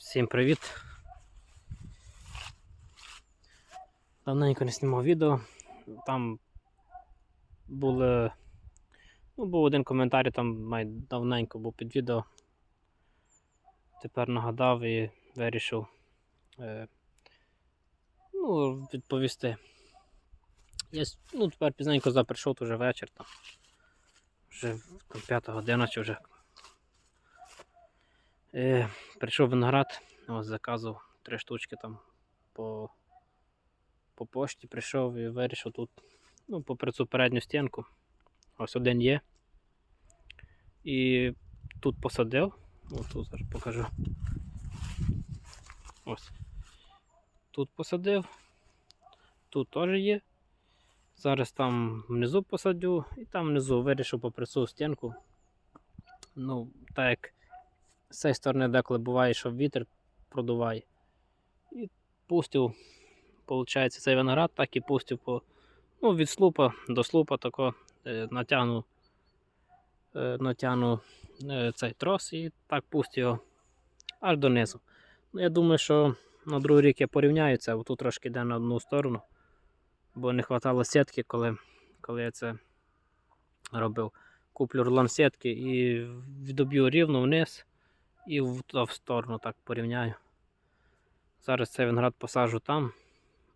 Всім привіт! Давненько не знімав відео. Там були. Ну, був один коментар, там май давненько був під відео. Тепер нагадав і вирішив е, ну, відповісти. Я ну, тепер пізненько заприйшов, то вже вечір там. Вже там, п'ята година чи вже. Е, прийшов виноград, ось заказував три штучки там по, по пошті прийшов і вирішив тут, ну, попри цю передню стінку. Ось один є. І тут посадив. Ось тут зараз покажу. Ось. Тут посадив. Тут теж є. Зараз там внизу посадю і там внизу вирішив попри цю стінку. Ну, так як з цієї сторони деколи буває, що вітер продуває. І пустив, виходить, цей виноград, так і пустив по, ну, від слупа до слупа тако е, натягну, е, натягну е, цей трос і так пустив його аж донизу. Ну, я думаю, що на другий рік я порівняю це, бо тут трошки йде на одну сторону, бо не вистачало сітки, коли, коли я це робив. Куплю рулон сітки і відоб'ю рівно вниз і в, в сторону так порівняю. Зараз цей виноград посаджу там.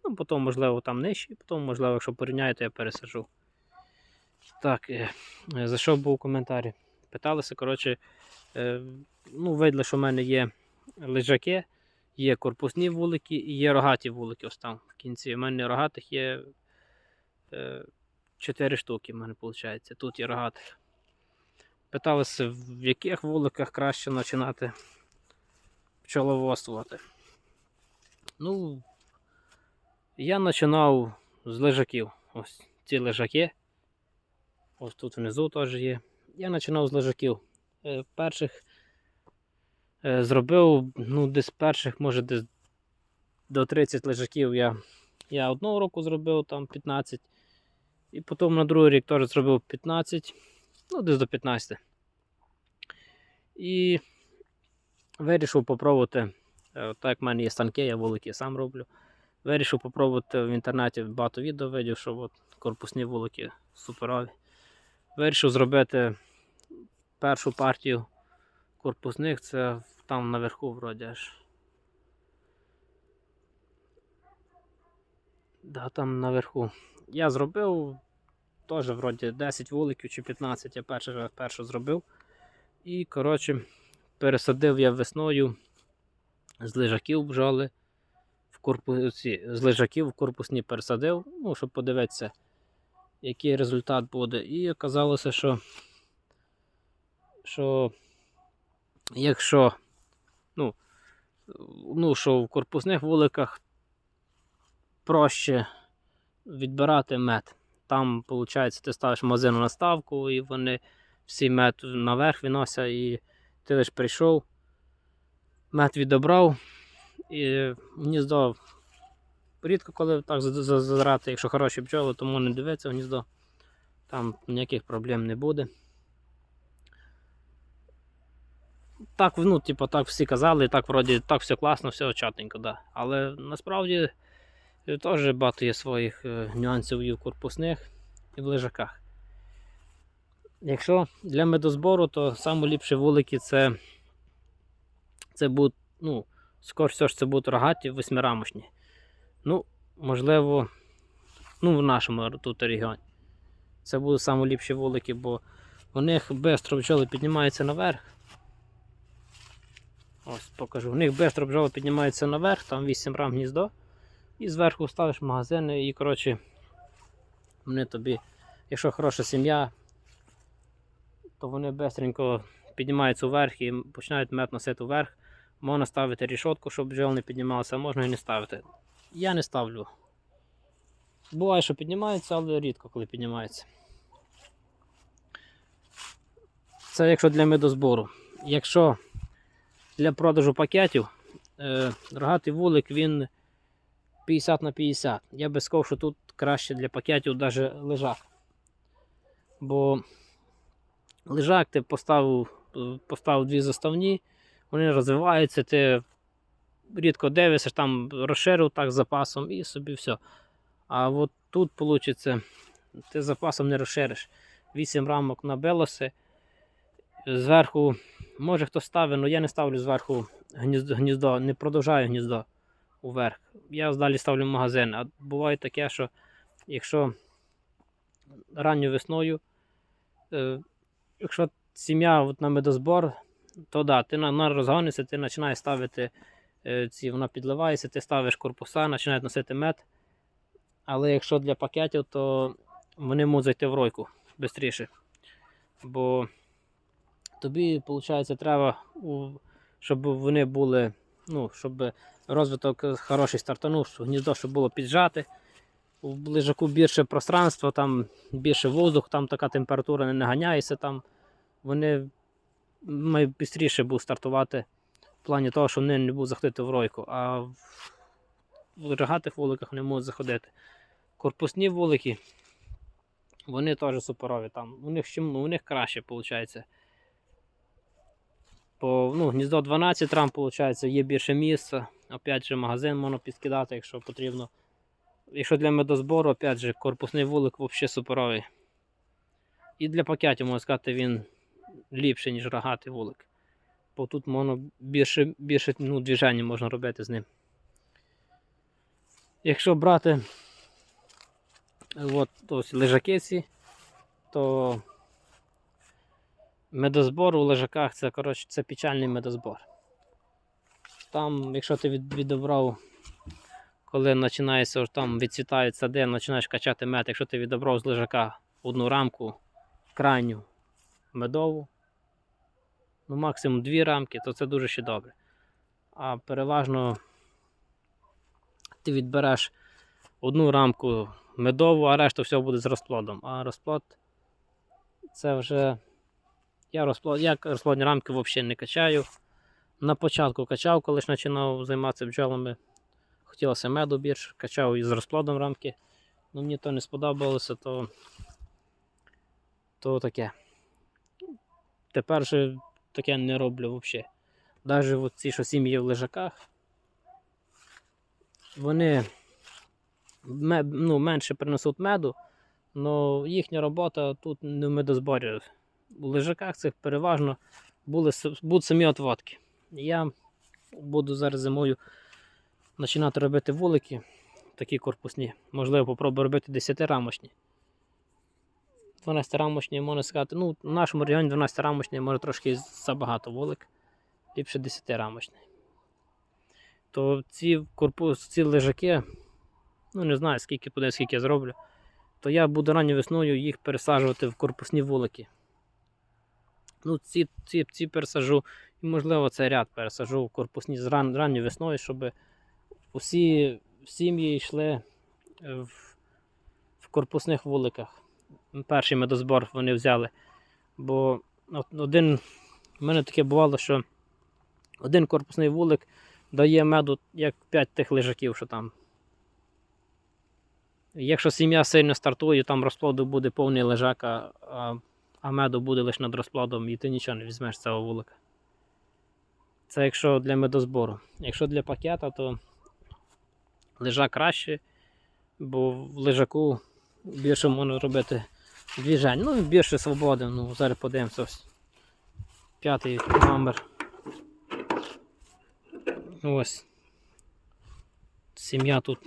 Ну, потім, можливо, там нижче, потім, можливо, якщо порівняю, то я пересажу. Так, е, е, за що був коментарі? Питалися, коротше, е, ну, видно, що в мене є лежаки, є корпусні вулики і є рогаті вулики. Ось там в кінці. У мене рогатих є е, 4 штуки, в мене виходить. Тут є рогатих. Питалися, в яких вуликах краще починати пчеловодствувати. Ну, я починав з лежаків. Ось ці лежаки. Ось тут внизу теж є. Я починав з лежаків. Е, перших е, зробив, ну, десь перших, може, десь до 30 лежаків я, я одного року зробив там 15. І потім на другий рік теж зробив 15, ну, десь до 15. І вирішив попробувати, е, так як в мене є станки, я вулики сам роблю. Вирішив попробувати в інтернеті багато відео видів, що от корпусні вулики суперові. Вирішив зробити першу партію корпусних, це там наверху вроді аж. Да, там наверху. Я зробив теж вроді 10 вуликів чи 15, я перший, першу зробив. І, коротше, пересадив я весною з лежаків бджоли в корпусі, з лежаків в корпусні пересадив, ну, щоб подивитися, який результат буде. І оказалося, що, що якщо ну, ну, що в корпусних вуликах проще відбирати мед. Там, виходить, ти ставиш магазину наставку, і вони всі мед наверх виносять, і ти лише прийшов, мед відобрав, і гніздо рідко коли так зазирати, якщо хороші бджоли, тому не дивиться гніздо. Там ніяких проблем не буде. Так, ну, типу, так всі казали, так вроді так все класно, все чатненько, да. Але насправді теж багато є своїх е, нюансів і в корпусних, і в лежаках. Якщо для медозбору, то найліпші вулики це, це будуть, ну, скоріше всього ж це будуть рогаті восьмирамочні. Ну, можливо, ну, в нашому тут регіоні. Це будуть найліпші вулики, бо у них швидко бджоли піднімаються наверх. Ось покажу. У них швидко бджоли піднімаються наверх, там 8 рам гніздо. І зверху ставиш магазини і, коротше, вони тобі, якщо хороша сім'я, то вони швидко піднімаються вверх і починають мед носити вверх. Можна ставити рішотку, щоб бджол не піднімалося, а можна і не ставити. Я не ставлю. Буває, що піднімається, але рідко коли піднімається. Це якщо для медозбору. Якщо для продажу пакетів, е, рогатий вулик він 50 на 50. Я би сказав, що тут краще для пакетів навіть лежак. Бо лежак ти поставив, поставив дві заставні, вони розвиваються, ти рідко дивишся, там розширив так з запасом і собі все. А от тут вийде, ти запасом не розшириш. 8 рамок набилося. Зверху, може хто ставить, але я не ставлю зверху гніздо, гніздо не продовжаю гніздо уверх. Я далі ставлю магазин. А буває таке, що якщо ранньою весною, е, якщо сім'я от на медозбор, то да, ти на, на розгонишся, ти починаєш ставити е, ці, вона підливається, ти ставиш корпуса, починають носити мед. Але якщо для пакетів, то вони можуть зайти в ройку швидше. Бо тобі, виходить, треба, щоб вони були, ну, щоб розвиток хороший стартанув, гніздо щоб було піджати. У лежаку більше пространства, там більше воздух, там така температура не наганяється. Там вони найбістріше будуть стартувати в плані того, що вони не будуть заходити в ройку. А в в рогатих вуликах не можуть заходити. Корпусні вулики, вони теж суперові. Там. У, них, у них краще виходить. По, ну, гніздо 12 рам, виходить, є більше місця. Опять же, магазин можна підкидати, якщо потрібно. Якщо для медозбору, опять же, корпусний вулик взагалі суперовий. І для пакетів, можна сказати, він ліпший, ніж рогатий вулик. Бо тут можна більше, більше ну, движення можна робити з ним. Якщо брати от, ось лежаки ці, то медозбор у лежаках це, коротше, це печальний медозбор. Там, якщо ти від, відобрав, коли починається, там відцвітають сади, починаєш качати мед, якщо ти відобрав з лежака одну рамку крайню медову, ну максимум дві рамки, то це дуже ще добре. А переважно ти відбереш одну рамку медову, а решта все буде з розплодом. А розплод це вже. Я розплод, я розплодні рамки взагалі не качаю. На початку качав, коли ж починав займатися бджолами. Хотілося меду більше, качав із розплодом рамки. Ну мені то не сподобалося, то, то таке. Тепер же таке не роблю взагалі. Навіть ці, що сім'ї в лежаках, вони ну, менше принесуть меду, але їхня робота тут не в медозборі. У лежаках цих переважно були, будуть самі отводки. Я буду зараз зимою починати робити вулики, такі корпусні. Можливо, попробую робити 10-рамочні. 12-рамочні, можна сказати, ну, в нашому регіоні 12-рамочні може трошки забагато вулик. Ліпше 10-рамочний. То ці корпус, ці лежаки, ну не знаю скільки буде, скільки я зроблю, то я буду ранньою весною їх пересаджувати в корпусні вулики. Ну, ці, ці, ці пересажу, і можливо цей ряд пересажу в корпусні з ран, ранньою весною, щоб усі сім'ї йшли е, в, в корпусних вуликах. Перший медозбор вони взяли. Бо один, в мене таке бувало, що один корпусний вулик дає меду як 5 тих лежаків, що там. Якщо сім'я сильно стартує, там розплоду буде повний лежак, а, а, меду буде лише над розплодом, і ти нічого не візьмеш з цього вулика. Це якщо для медозбору. Якщо для пакета, то лежак краще, бо в лежаку більше можна робити движень. Ну, більше свободи. Ну, зараз подивимося. П'ятий номер. Ось. Сім'я тут.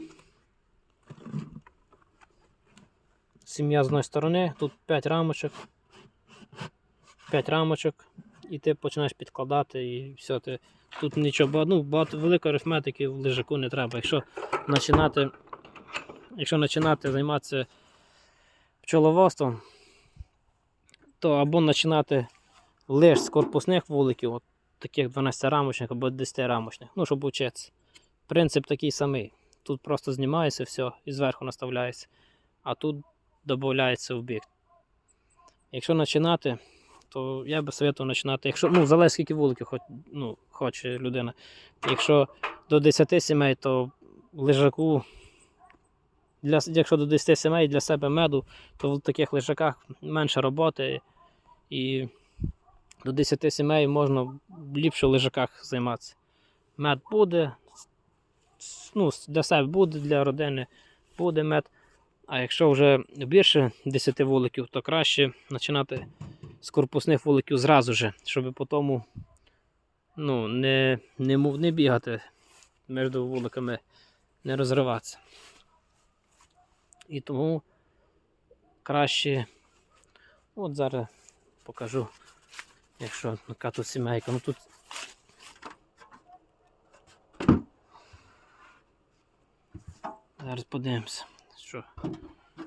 Сім'я з одної сторони, тут 5 рамочок. 5 рамочок. І ти починаєш підкладати і все. Ти, тут нічого, ну, багато великої арифметики в лежаку не треба. Якщо починати, якщо починати займатися пчеловодством, то або починати лише з корпусних вуликів, от таких 12-рамочних або 10-рамочних, ну, щоб вчитися. Принцип такий самий. Тут просто знімається все і зверху наставляється, а тут додається в бік. Якщо починати, то я би советував починати, якщо, ну, залежить скільки вуликів хоч, ну, хоче людина. Якщо до 10 сімей, то лежаку, для, якщо до 10 сімей для себе меду, то в таких лежаках менше роботи і до 10 сімей можна ліпше в лежаках займатися. Мед буде, ну, для себе буде, для родини буде мед. А якщо вже більше 10 вуликів, то краще починати з корпусних вуликів зразу же, щоб потім ну, не, не, не бігати між вуликами, не розриватися. І тому краще. От зараз покажу, якщо яка тут сімейка. Ну тут Зараз подивимося. Що?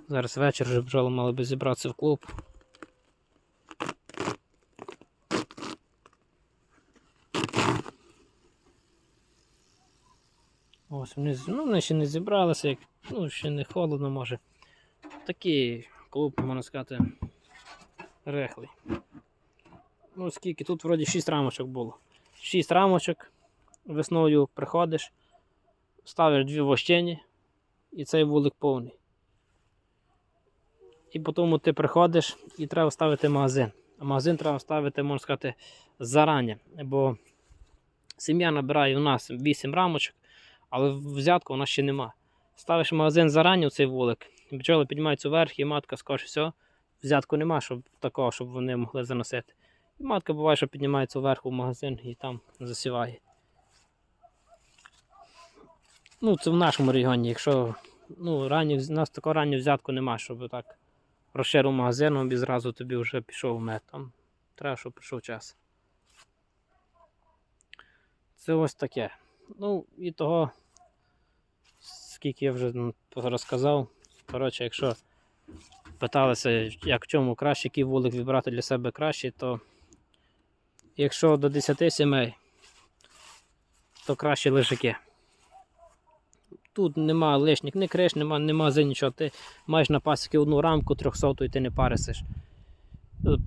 Зараз вечір вже бджоли мали би зібратися в клуб. Ось вони, ну, вони ще не зібралися, як, ну, ще не холодно може. Такий клуб, можна сказати, рехлий. Ну, скільки тут вроді 6 рамочок було. 6 рамочок. Весною приходиш, ставиш дві вощені, і цей вулик повний. І потім ти приходиш і треба ставити магазин. А магазин треба ставити, можна сказати, зарані. Бо сім'я набирає у нас 8 рамочок, але взятку у нас ще нема. Ставиш магазин зарані у цей вулик, і бджоли піднімаються вверх, і матка скаже, все, взятку нема, щоб такого, щоб вони могли заносити. І матка буває, що піднімається вверх у магазин і там засіває. Ну, це в нашому регіоні, якщо ну, ранні, у нас такого раннього взятку нема, щоб так розширив магазином і зразу тобі вже пішов мед. Там треба, щоб прийшов час. Це ось таке. Ну, і того, скільки я вже ну, розказав. Коротше, якщо питалися, як в чому краще, який вулик вибрати для себе краще, то якщо до 10 сімей, то краще лежаки. Тут нема лишніх, ні криш, нема, нема за нічого. Ти маєш на пасіки одну рамку 300 і ти не парисиш.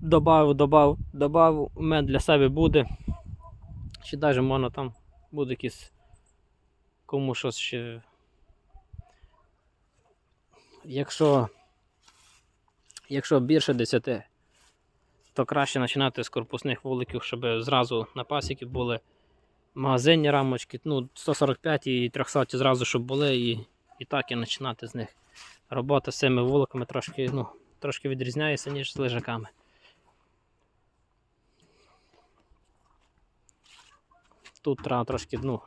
Добав, добав, добав, мед для себе буде. Чи навіть можна там буде якийсь кому щось ще. Якщо, якщо більше 10, то краще починати з корпусних вуликів, щоб зразу на пасіки були магазинні рамочки, ну, 145 і 300 зразу, щоб були, і, і так і починати з них. Робота з цими вуликами трошки, ну, трошки відрізняється, ніж з лежаками. Тут треба трошки, ну.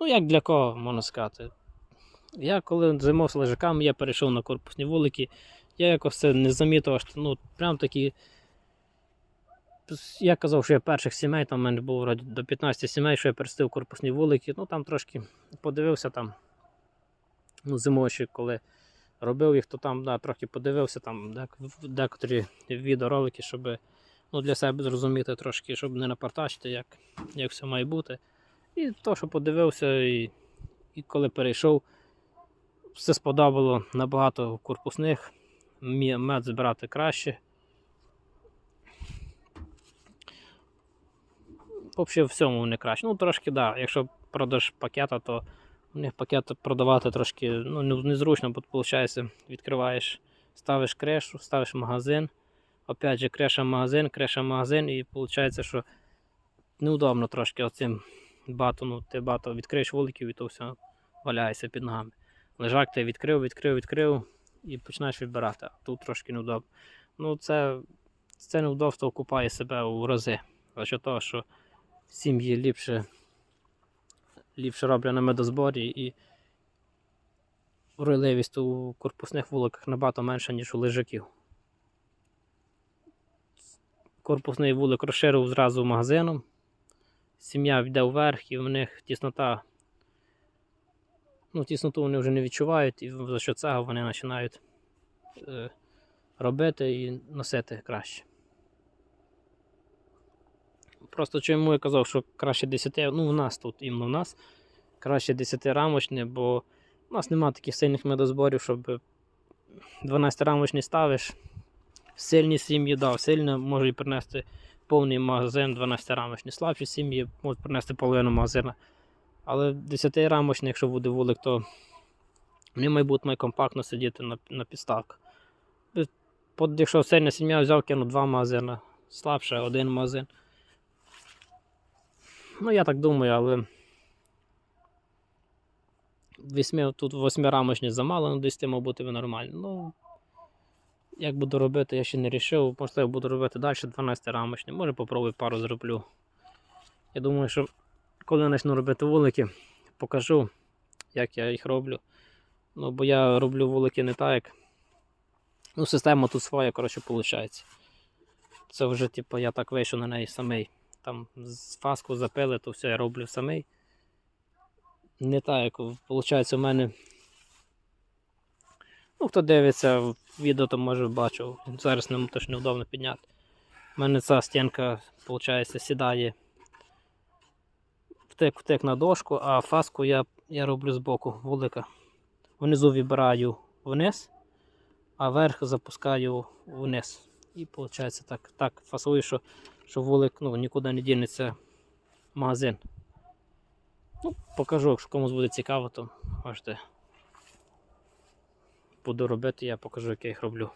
Ну, як для кого, можна сказати. Я коли займався лежаками, я перейшов на корпусні вулики. Я якось це не замітив, що ну, прям такі я казав, що я перших сімей, там в мене було вроді до 15 сімей, що я перестив корпусні вулики. Ну там трошки подивився там. Ну, зимою ще коли робив їх, то там да, трохи подивився там дек- декотрі відеоролики, щоб ну, для себе зрозуміти трошки, щоб не напартачити, як, як все має бути. І то, що подивився, і, і коли перейшов, все сподобало набагато корпусних, мед збирати краще. Взагалі всьому вони краще. Ну, трошки. Да. Якщо продаш пакета, то у них пакет продавати трошки ну, незручно, бо виходить, відкриваєш, ставиш крешу, ставиш магазин. Опять же, креша магазин, креша магазин, і виходить, що неудобно трошки оцим бату, ну, ти багато відкриєш вуликів і то все валяється під ногами. Лежак ти відкрив, відкрив, відкрив і починаєш відбирати. А тут трошки неудобно. Ну, це, це неудобство окупає себе у рази. За того, що сім'ї ліпше, ліпше роблять на медозборі і уройливість у корпусних вуликах набагато менша, ніж у лежаків. Корпусний вулик розширив зразу магазином. Сім'я йде вверх і в них тіснота. Ну, тісноту вони вже не відчувають, і за що цього вони починають е, робити і носити краще. Просто чому я казав, що краще 10, ну у нас тут, іменно в нас, краще 10 рамочне, бо у нас немає таких сильних медозборів, щоб 12 рамочний ставиш. Сильні сім'ї, да, сильно можуть принести повний магазин 12 рамочний. Слабші сім'ї можуть принести половину магазина. Але 10 рамочний, якщо буде вулик, то вони мають бути компактно сидіти на, на підставках. Якщо сильна сім'я взяв, кинув два магазини, слабше один магазин. Ну, я так думаю, але Вісьми, тут восьмирамочні замало, ну 10 мав бути нормально. Ну, як буду робити, я ще не вирішив. Можливо, буду робити далі 12 рамочні. Може попробую пару зроблю. Я думаю, що коли почну робити вулики, покажу, як я їх роблю. Ну, бо я роблю вулики не так, як. Ну, система тут своя, коротше, виходить. Це вже, типу, я так вийшов на неї самий. Там фаску запили, то все я роблю самий. Не так, як виходить, у мене. Ну, хто дивиться відео, то може бачив. Зараз нам теж неудобно підняти. У мене ця стінка, виходить, сідає втик на дошку, а фаску я, я роблю збоку вулика. Внизу вибираю вниз, а верх запускаю вниз. І виходить так, так фасую, що, що вулик ну, нікуди не дінеться магазин. Ну, покажу, якщо комусь буде цікаво, то можете. Буду робити, я покажу, як я їх роблю.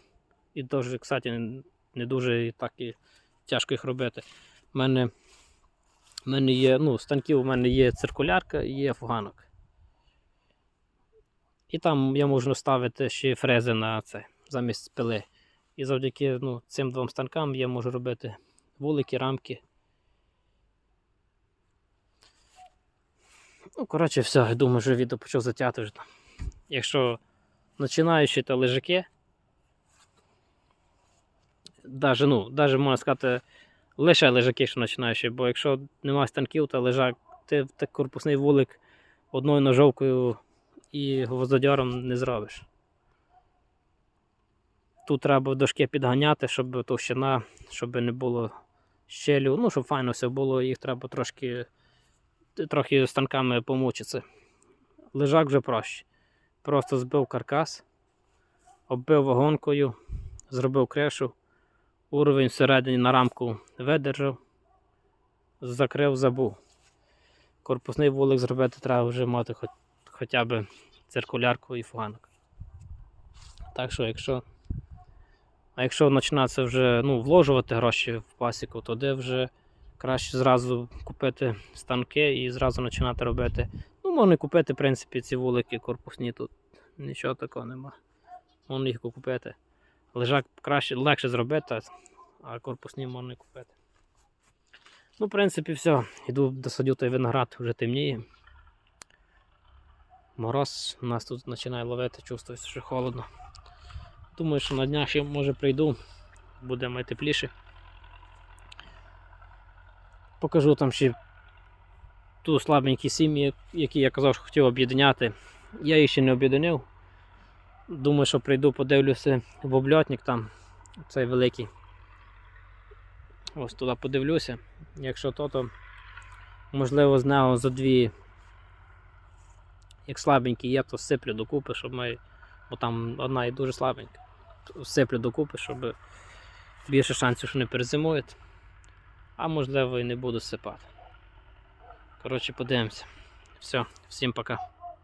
І дуже, кстати, не дуже так і тяжко їх робити. У мене, в мене є, ну, станків у мене є циркулярка і є фуганок. І там я можу ставити ще фрези на це замість пили. І завдяки ну, цим двом станкам я можу робити вулики, рамки. Ну, коротше, все, я думаю, що відео почав затягти вже. Якщо починаючі та лежаки, даже, ну, даже можна сказати, лише лежаки, що починаючі, бо якщо немає станків, то лежак, ти так корпусний вулик одною ножовкою і гвоздодьором не зробиш. Тут треба дошки підганяти, щоб товщина, щоб не було щелю, ну, щоб файно все було, їх треба трошки, трохи станками помучитися. Лежак вже проще. Просто збив каркас, оббив вагонкою, зробив кришу, уровень всередині на рамку видержав, закрив, забув. Корпусний вулик зробити треба вже мати хоч, хоча б циркулярку і фуганок. Так що, якщо а якщо починати вже ну, вложувати гроші в пасіку, то де вже краще зразу купити станки і зразу починати робити. Ну, можна купити, в принципі, ці вулики корпусні тут. Нічого такого нема. Можна їх купити. Лежак краще, легше зробити, а корпусні можна купити. Ну, в принципі, все. Йду досадю той виноград, вже темніє. Мороз у нас тут починає ловити, чувствується, що холодно. Думаю, що на днях ще може прийду, буде май тепліше. Покажу там ще ту слабенькі сім'ї, які я казав, що хотів об'єдняти. Я їх ще не об'єднав. Думаю, що прийду, подивлюся в обльотник там, цей великий. Ось туди подивлюся. Якщо то, то можливо з нього за дві, як слабенькі є, то сиплю докупи, щоб ми. Бо там одна і дуже слабенька. Сиплю докупи, щоб більше шансів, що не перезимують. А можливо і не буду сипати. Коротше, подивимося. Все, всім пока.